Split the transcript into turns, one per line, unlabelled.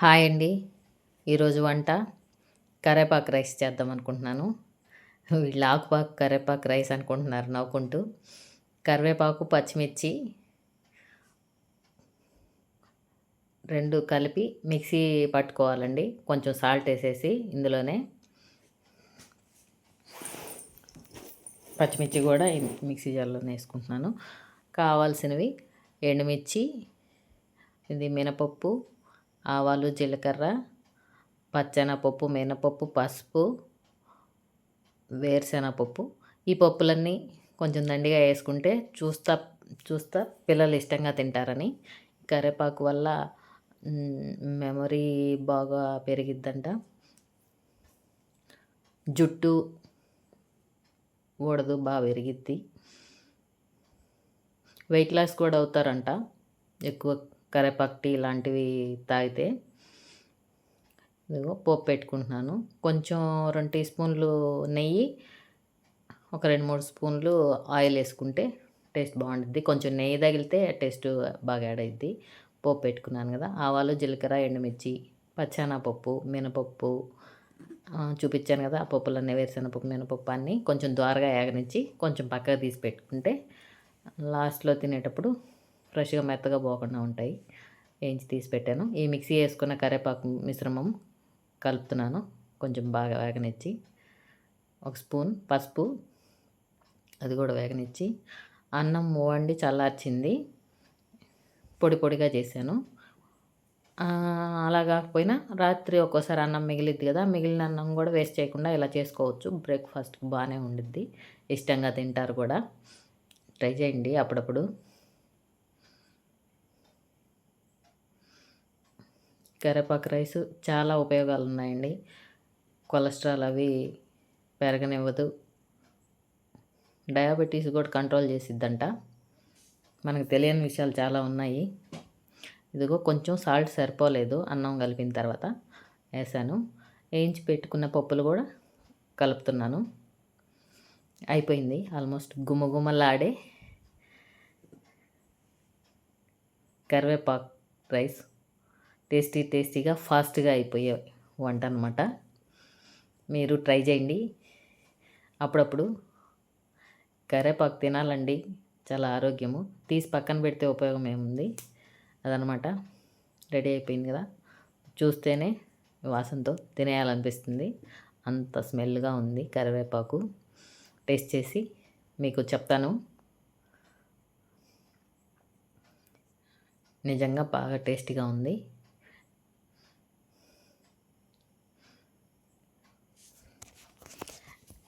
Hi అండి. ఈరోజు వంట కరేపాకు రైస్ చేద్దాం అనుకుంటున్నాను. వీళ్ళు ఆకుపాకు కరేపాకు రైస్ అనుకుంటున్నారు నవ్వుకుంటూ. కరివేపాకు పచ్చిమిర్చి రెండు కలిపి మిక్సీ పట్టుకోవాలండి. కొంచెం సాల్ట్ వేసేసి ఇందులోనే పచ్చిమిర్చి కూడా మిక్సీ జార్లోనే వేసుకుంటున్నాను. కావాల్సినవి ఎండుమిర్చి ఇది మినపప్పు ఆవాలు జీలకర్ర పచ్చెనపప్పు మినపప్పు పసుపు వేరుశెనగపప్పు. ఈ పప్పులన్నీ కొంచెం దండిగా వేసుకుంటే చూస్తా చూస్తా పిల్లలు ఇష్టంగా తింటారని. కరివేపాకు వల్ల మెమరీ బాగా పెరిగిద్దంట. జుట్టు ఊడదు బాగా పెరిగిద్ది వెయిట్ లాస్ కూడా అవుతారంట ఎక్కువ. కరేపాకు టీ ఇలాంటివి తాగితే ఇదిగో పోపు పెట్టుకుంటున్నాను. కొంచెం రెండు టీ స్పూన్లు నెయ్యి ఒక రెండు మూడు స్పూన్లు ఆయిల్ వేసుకుంటే టేస్ట్ బాగుంటుంది కొంచెం నెయ్యి తగిలితే టేస్ట్ బాగా యాడ్ అయింది పోపు పెట్టుకున్నాను కదా ఆవాలు జీలకర్ర ఎండుమిర్చి పచ్చెనపప్పు మినపప్పు చూపించాను కదా ఆ పప్పులన్నీ వేరుశనగపప్పు మినపప్పు అన్నీ కొంచెం ద్వారగా ఏగనిచ్చి కొంచెం పక్కకు తీసి పెట్టుకుంటే లాస్ట్లో తినేటప్పుడు ఫ్రెష్గా మెత్తగా పోకుండా ఉంటాయి. వేయించి తీసి పెట్టాను. ఈ మిక్సీ వేసుకున్న కరివేపాకు మిశ్రమం కలుపుతున్నాను. కొంచెం బాగా వేగనిచ్చి ఒక స్పూన్ పసుపు అది కూడా వేగనిచ్చి అన్నం వండి చల్లార్చింది. పొడి పొడిగా చేశాను. అలా కాకపోయినా రాత్రి ఒక్కోసారి అన్నం మిగిలిద్ది కదా మిగిలిన అన్నం కూడా వేస్ట్ చేయకుండా ఇలా చేసుకోవచ్చు. బ్రేక్ఫాస్ట్కి బాగానే ఉండిద్ది. ఇష్టంగా తింటారు కూడా. ట్రై చేయండి అప్పుడప్పుడు. కరేపాకు రైస్ చాలా ఉపయోగాలు ఉన్నాయండి కొలెస్ట్రాల్ అవి పెరగనివ్వదు. డయాబెటీస్ కూడా కంట్రోల్ చేసిద్దంట. మనకు తెలియని విషయాలు చాలా ఉన్నాయి. ఇదిగో కొంచెం సాల్ట్ సరిపోలేదు అన్నం కలిపిన తర్వాత వేసాను వేయించి పెట్టుకున్న పప్పులు కూడా కలుపుతున్నాను. అయిపోయింది ఆల్మోస్ట్ గుమ్మగుమ్మలాడే కరివేపాకు రైస్. టేస్టీ టేస్టీగా ఫాస్ట్గా అయిపోయే వంట అనమాట మీరు ట్రై చేయండి. అప్పుడప్పుడు కరేపాకు తినాలండి. చాలా ఆరోగ్యము. తీసి పక్కన పెడితే ఉపయోగం ఏముంది? అదనమాట రెడీ అయిపోయింది కదా. చూస్తేనే వాసనతో తినేయాలనిపిస్తుంది. అంత స్మెల్గా ఉంది కరివేపాకు. టేస్ట్ చేసి మీకు చెప్తాను. నిజంగా బాగా టేస్టీగా ఉంది.